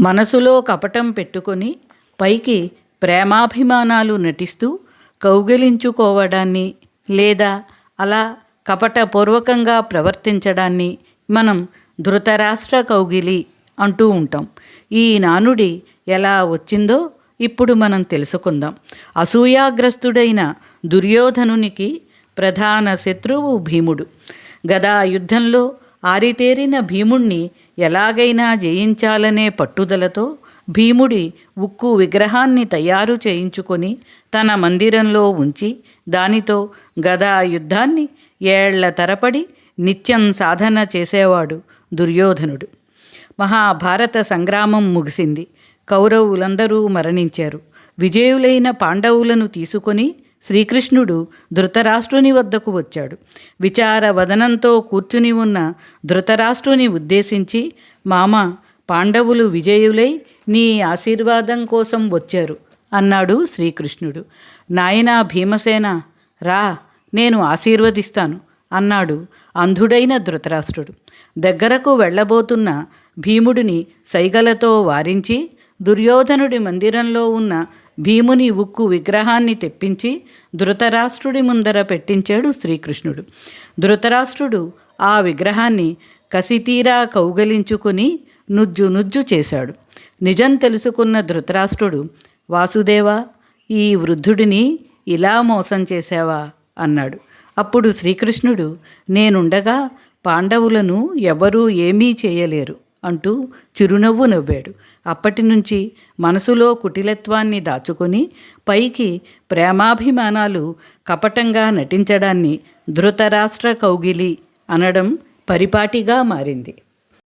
మనసులో కపటం పెట్టుకొని పైకి ప్రేమాభిమానాలు నటిస్తూ కౌగిలించుకోవడాన్ని లేదా అలా కపటపూర్వకంగా ప్రవర్తించడాన్ని మనం ధృతరాష్ట్ర కౌగిలి అంటూ ఉంటాం. ఈ నానుడి ఎలా వచ్చిందో ఇప్పుడు మనం తెలుసుకుందాం. అసూయాగ్రస్తుడైన దుర్యోధనునికి ప్రధాన శత్రువు భీముడు. గదా యుద్ధంలో ఆరితేరిన భీముణ్ణి ఎలాగైనా జయించాలనే పట్టుదలతో భీముడి ఉక్కు విగ్రహాన్ని తయారు చేయించుకొని తన మందిరంలో ఉంచి దానితో గదా యుద్ధాన్ని ఏళ్ళ తరపడి నిత్యం సాధన చేసేవాడు దుర్యోధనుడు. మహాభారత సంగ్రామం ముగిసింది. కౌరవులందరూ మరణించారు. విజయులైన పాండవులను తీసుకొని శ్రీకృష్ణుడు ధృతరాష్ట్రుని వద్దకు వచ్చాడు. విచార వదనంతో కూర్చుని ఉన్న ధృతరాష్ట్రుని ఉద్దేశించి మామ పాండవులు విజయులై నీ ఆశీర్వాదం కోసం వచ్చారు అన్నాడు శ్రీకృష్ణుడు. నాయనా భీమసేన రా నేను ఆశీర్వదిస్తాను అన్నాడు అంధుడైన ధృతరాష్ట్రుడు. దగ్గరకు వెళ్ళబోతున్న భీముడిని సైగలతో వారించి దుర్యోధనుడి మందిరంలో ఉన్న భీముని ఉక్కు విగ్రహాన్ని తెప్పించి ధృతరాష్ట్రుడి ముందర పెట్టించాడు శ్రీకృష్ణుడు. ధృతరాష్ట్రుడు ఆ విగ్రహాన్ని కసితీరా కౌగలించుకుని నుజ్జు నుజ్జు చేశాడు. నిజం తెలుసుకున్న ధృతరాష్ట్రుడు వాసుదేవా ఈ వృద్ధుడిని ఇలా మోసం చేశావా? అన్నాడు. అప్పుడు శ్రీకృష్ణుడు నేనుండగా పాండవులను ఎవరూ ఏమీ చేయలేరు. అంటూ చిరునవ్వు నవ్వాడు. అప్పటి నుంచి మనసులో కుటిలత్వాన్ని దాచుకొని పైకి ప్రేమాభిమానాలు కపటంగా నటించడాన్ని ధృతరాష్ట్ర కౌగిలి అనడం పరిపాటిగా మారింది.